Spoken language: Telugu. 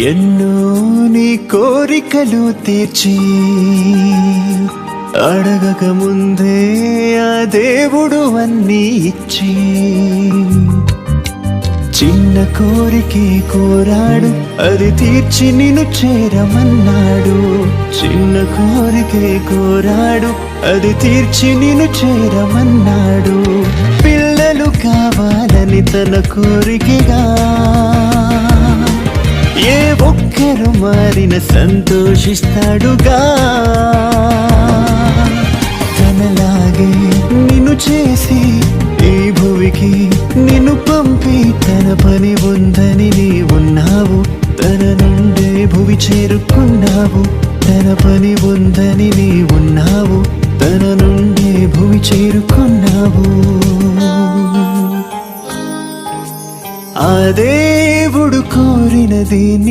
ఎన్నో నీ కోరికలు తీర్చి అడగక ముందే ఆ దేవుడు అన్నీ ఇచ్చి చిన్న కోరికే కోరాడు అది తీర్చి నిన్ను చేరమన్నాడు. చిన్న కోరికే కోరాడు అది తీర్చి నిన్ను చేరమన్నాడు. పిల్లలు కావాలని తన కోరికగా ఏ ఒక్కరు మారిన సంతోషిస్తాడుగా. తనలాగే నిన్ను చేసి ఈ భువికి నిన్ను పంపి తన పని ఉందని నీ ఉన్నావు. తన నుండే భువి చేరుకున్నావు. తన పని ఉందని నీ ఉన్నావు. తన నుండే భువి చేరుకున్నావు. ఆ దేవుడు కోరినది